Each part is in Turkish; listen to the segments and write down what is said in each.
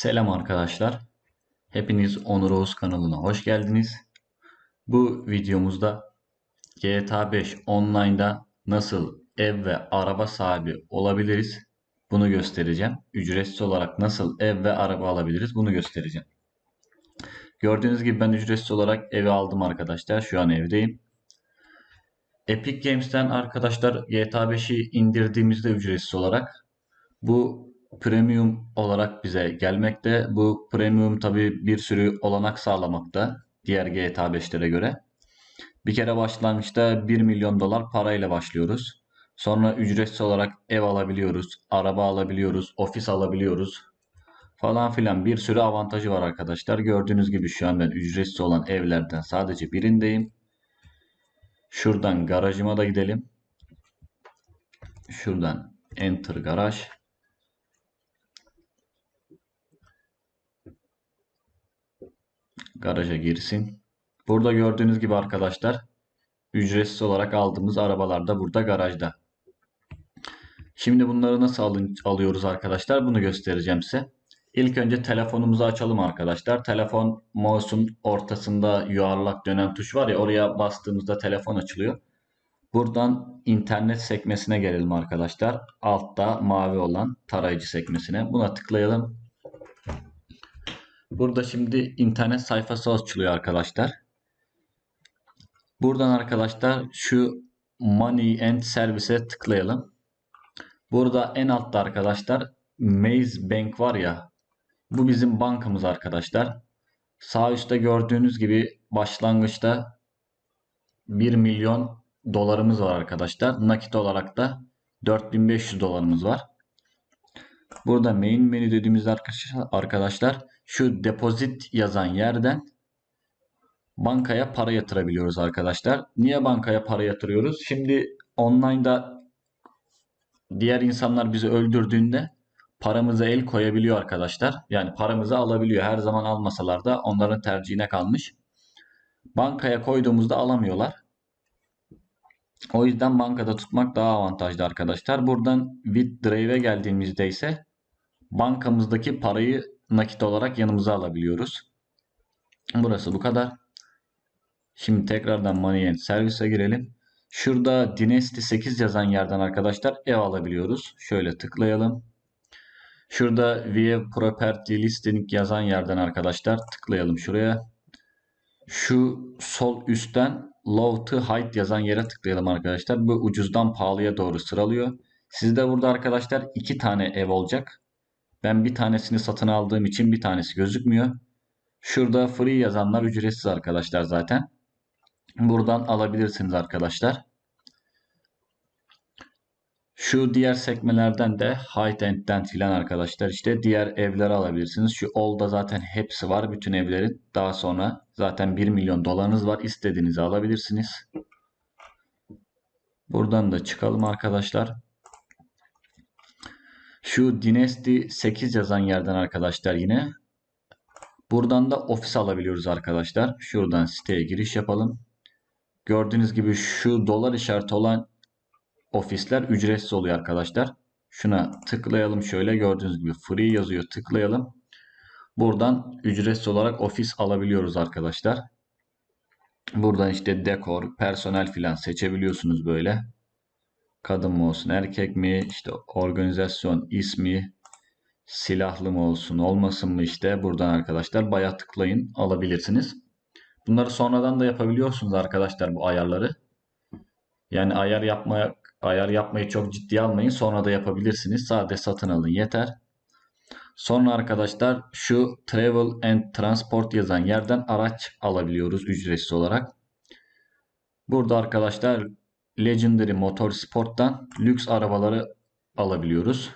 Selam arkadaşlar. Hepiniz Onur Oğuz kanalına hoş geldiniz. Bu videomuzda GTA 5 Online'da nasıl ev ve araba sahibi olabiliriz bunu göstereceğim. Ücretsiz olarak nasıl ev ve araba alabiliriz bunu göstereceğim. Gördüğünüz gibi ben ücretsiz olarak evi aldım arkadaşlar. Şu an evdeyim. Epic Games'ten arkadaşlar GTA 5'i indirdiğimizde ücretsiz olarak bu premium olarak bize gelmekte. Bu premium tabi bir sürü olanak sağlamakta diğer GTA 5'lere göre. Bir kere başlangıçta 1 milyon dolar parayla başlıyoruz. Sonra ücretsiz olarak ev alabiliyoruz, araba alabiliyoruz, ofis alabiliyoruz falan filan bir sürü avantajı var arkadaşlar. Gördüğünüz gibi şu an ben ücretsiz olan evlerden sadece birindeyim. Şuradan garajıma da gidelim. Şuradan enter garaj. Garaja girsin. Burada gördüğünüz gibi arkadaşlar ücretsiz olarak aldığımız arabalar da burada garajda. Şimdi bunları nasıl alın, alıyoruz arkadaşlar? Bunu göstereceğim size. İlk önce telefonumuzu açalım arkadaşlar. Telefon mouse'un ortasında yuvarlak dönen tuş var ya oraya bastığımızda telefon açılıyor. Buradan internet sekmesine gelelim arkadaşlar. Altta mavi olan tarayıcı sekmesine. Buna tıklayalım. Burada şimdi internet sayfası açılıyor arkadaşlar. Buradan arkadaşlar şu Money and Service'e tıklayalım. Burada en altta arkadaşlar Maze Bank var ya. Bu bizim bankamız arkadaşlar. Sağ üstte gördüğünüz gibi başlangıçta 1 milyon dolarımız var arkadaşlar. Nakit olarak da 4500 dolarımız var. Burada main menü dediğimizde arkadaşlar şu depozit yazan yerden bankaya para yatırabiliyoruz arkadaşlar. Niye bankaya para yatırıyoruz? Şimdi online'da diğer insanlar bizi öldürdüğünde paramıza el koyabiliyor arkadaşlar. Yani paramızı alabiliyor. Her zaman almasalar da onların tercihine kalmış. Bankaya koyduğumuzda alamıyorlar. O yüzden bankada tutmak daha avantajlı arkadaşlar. Buradan withdraw'e geldiğimizde ise bankamızdaki parayı nakit olarak yanımıza alabiliyoruz. Burası bu kadar. Şimdi tekrardan Money and Service'e girelim. Şurada Dynasty 8 yazan yerden arkadaşlar ev alabiliyoruz. Şöyle tıklayalım. Şurada View Property Listing yazan yerden arkadaşlar tıklayalım şuraya. Şu sol üstten Low to Height yazan yere tıklayalım arkadaşlar. Bu ucuzdan pahalıya doğru sıralıyor. Sizde burada arkadaşlar iki tane ev olacak. Ben bir tanesini satın aldığım için bir tanesi gözükmüyor. Şurada free yazanlar ücretsiz arkadaşlar zaten. Buradan alabilirsiniz arkadaşlar. Şu diğer sekmelerden de High End'den filan arkadaşlar işte diğer evleri alabilirsiniz. Şu All'da zaten hepsi var bütün evlerin. Daha sonra zaten 1 milyon dolarınız var. İstediğinizi alabilirsiniz. Buradan da çıkalım arkadaşlar. Şu Dynasty 8 yazan yerden arkadaşlar yine. Buradan da ofis alabiliyoruz arkadaşlar. Şuradan siteye giriş yapalım. Gördüğünüz gibi şu dolar işareti olan ofisler ücretsiz oluyor arkadaşlar. Şuna tıklayalım şöyle gördüğünüz gibi free yazıyor tıklayalım. Buradan ücretsiz olarak ofis alabiliyoruz arkadaşlar. Buradan işte dekor, personel filan seçebiliyorsunuz böyle. Kadın mı olsun, erkek mi, işte organizasyon ismi, silahlı mı olsun, olmasın mı işte buradan arkadaşlar baya tıklayın alabilirsiniz. Bunları sonradan da yapabiliyorsunuz arkadaşlar bu ayarları. Yani ayar yapmaya ayar yapmayı çok ciddiye almayın. Sonra da yapabilirsiniz. Sadece satın alın yeter. Sonra arkadaşlar şu Travel and Transport yazan yerden araç alabiliyoruz ücretsiz olarak. Burada arkadaşlar Legendary Motorsport'tan lüks arabaları alabiliyoruz.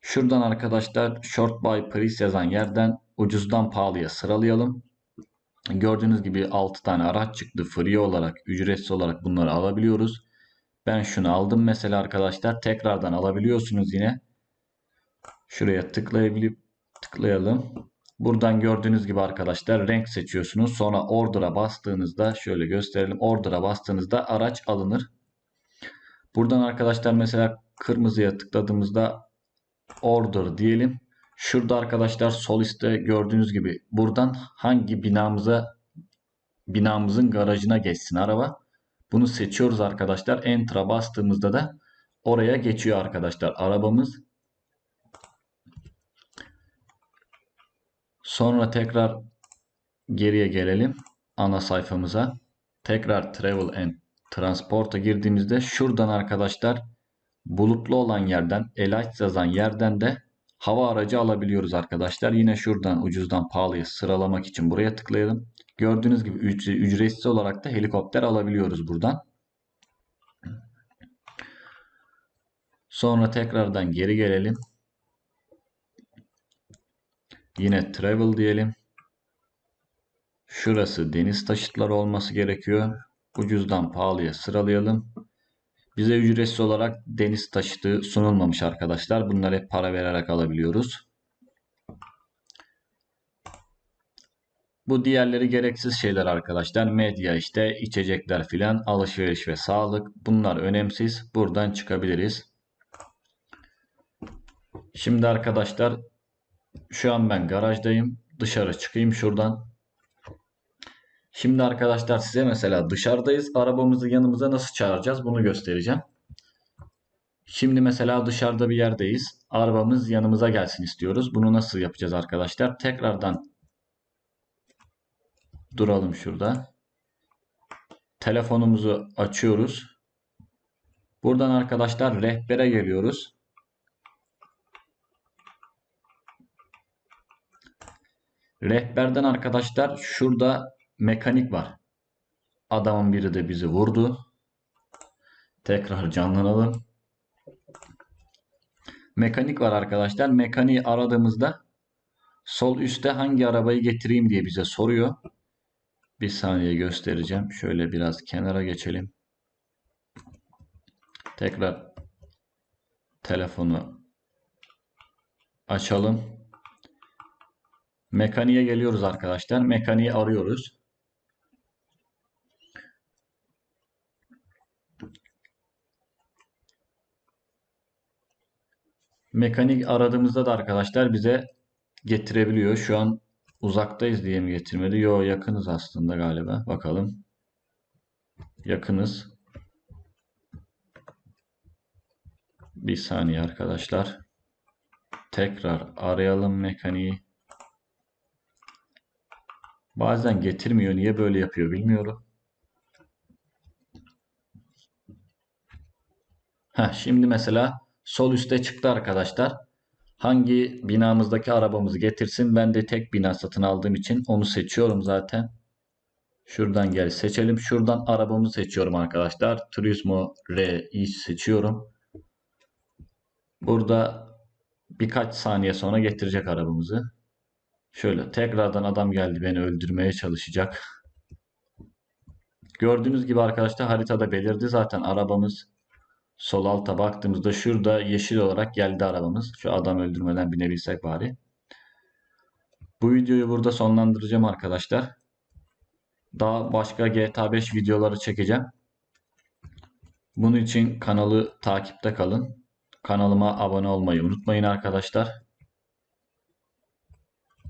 Şuradan arkadaşlar Short by Price yazan yerden ucuzdan pahalıya sıralayalım. Gördüğünüz gibi 6 tane araç çıktı. Free olarak, ücretsiz olarak bunları alabiliyoruz. Ben şunu aldım mesela arkadaşlar. Tekrardan alabiliyorsunuz yine. Şuraya tıklayabilip tıklayalım. Buradan gördüğünüz gibi arkadaşlar renk seçiyorsunuz. Sonra order'a bastığınızda şöyle gösterelim. Order'a bastığınızda araç alınır. Buradan arkadaşlar mesela kırmızıya tıkladığımızda order diyelim. Şurada arkadaşlar sol üstte gördüğünüz gibi buradan hangi binamıza binamızın garajına geçsin araba. Bunu seçiyoruz arkadaşlar. Enter'a bastığımızda da oraya geçiyor arkadaşlar arabamız. Sonra tekrar geriye gelelim ana sayfamıza. Tekrar Travel and Transport'a girdiğimizde şuradan arkadaşlar bulutlu olan yerden, Elites yazan yerden de hava aracı alabiliyoruz arkadaşlar. Yine şuradan ucuzdan pahalıya sıralamak için buraya tıklayalım. Gördüğünüz gibi ücretsiz olarak da helikopter alabiliyoruz buradan. Sonra tekrardan geri gelelim. Yine travel diyelim. Şurası deniz taşıtları olması gerekiyor. Ucuzdan pahalıya sıralayalım. Bize ücretsiz olarak deniz taşıtı sunulmamış arkadaşlar. Bunları hep para vererek alabiliyoruz. Bu diğerleri gereksiz şeyler arkadaşlar. Medya işte içecekler filan alışveriş ve sağlık bunlar önemsiz. Buradan çıkabiliriz. Şimdi arkadaşlar şu an ben garajdayım. Dışarı çıkayım şuradan. Şimdi arkadaşlar size mesela dışarıdayız. Arabamızı yanımıza nasıl çağıracağız bunu göstereceğim. Şimdi mesela dışarıda bir yerdeyiz. Arabamız yanımıza gelsin istiyoruz. Bunu nasıl yapacağız arkadaşlar? Tekrardan duralım şurada. Telefonumuzu açıyoruz. Buradan arkadaşlar rehbere geliyoruz. Rehberden arkadaşlar şurada mekanik var. Adamın biri de bizi vurdu. Tekrar canlanalım. Mekanik var arkadaşlar. Mekaniği aradığımızda sol üstte hangi arabayı getireyim diye bize soruyor. Bir saniye göstereceğim. Şöyle biraz kenara geçelim. Tekrar telefonu açalım. Mekaniğe geliyoruz arkadaşlar. Mekaniği arıyoruz. Mekanik aradığımızda da arkadaşlar bize getirebiliyor. Şu an uzaktayız diye mi getirmedi? Yo yakınız aslında galiba. Bakalım. Yakınız. Bir saniye arkadaşlar. Tekrar arayalım mekaniği. Bazen getirmiyor. Niye böyle yapıyor bilmiyorum. Heh, şimdi mesela sol üste çıktı arkadaşlar. Hangi binamızdaki arabamızı getirsin? Ben de tek bina satın aldığım için onu seçiyorum zaten. Şuradan gel seçelim. Şuradan arabamı seçiyorum arkadaşlar. Turismo R'yi seçiyorum. Burada birkaç saniye sonra getirecek arabamızı. Şöyle tekrardan adam geldi beni öldürmeye çalışacak. Gördüğünüz gibi arkadaşlar haritada belirdi zaten arabamız. Sol alta baktığımızda şurada yeşil olarak geldi arabamız. Şu adam öldürmeden binebilsek bari. Bu videoyu burada sonlandıracağım arkadaşlar. Daha başka GTA 5 videoları çekeceğim. Bunun için kanalı takipte kalın. Kanalıma abone olmayı unutmayın arkadaşlar.